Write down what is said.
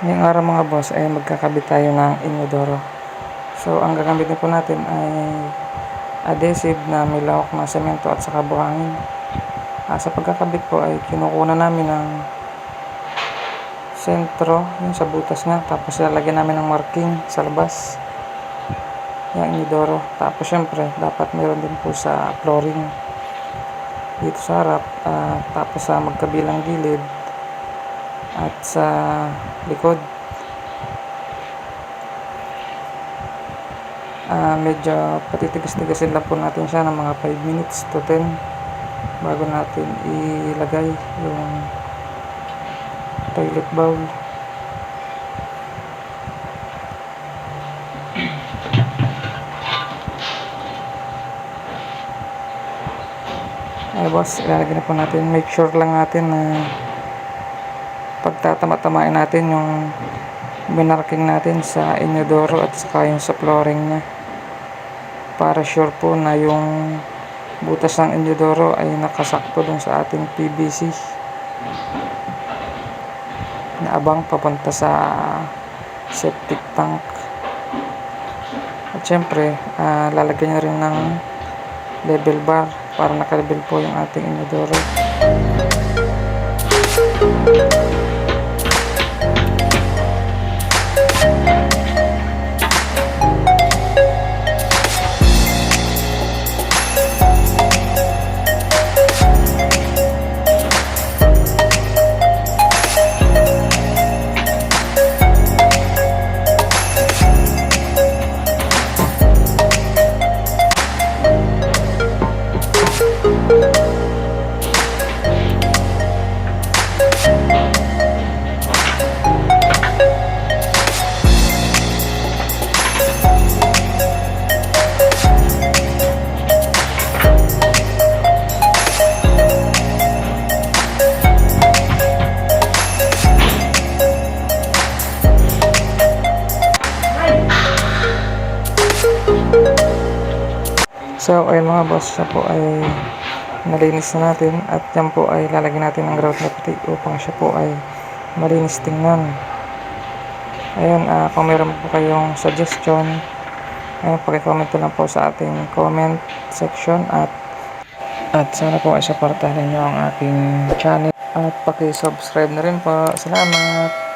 Ngayong araw mga boss ay magkakabit tayo ng inodoro. So ang gagamitin po natin ay adhesive na may lawak na semento at saka buhangin. Ah, sa pagkakabit po ay kinukuha namin ng sentro, yung sa butas niya. Tapos lalagyan namin ng marking sa labas. Yung inodoro. Tapos syempre dapat meron din po sa flooring dito sa harap. Ah, tapos sa magkabilang gilid at sa likod. Ah, medyo patitigas-tigasin lang po natin siya ng mga 5 minutes to 10 bago natin ilagay yung toilet bowl. Ay boss, ilalagay na po natin. Make sure lang natin na pagtatama-tamain natin yung binarking natin sa inodoro at saka yung sa flooring niya. Para sure po na yung butas ng inodoro ay nakasakto dun sa ating PVC na abang papunta sa septic tank. At syempre ah, lalagyan nyo rin ng level bar para nakalevel po yung ating inodoro So, ayun mga boss, siya po ay nalinis na natin at yan po ay lalagyan natin ng grout na puti upang siya po ay malinis tingnan. Ayun, ah, kung meron po kayong suggestion, ayun, pakicomment lang po sa ating comment section at at sana po ay supportahan niyo ang aking channel at paki-subscribe na rin po. Salamat!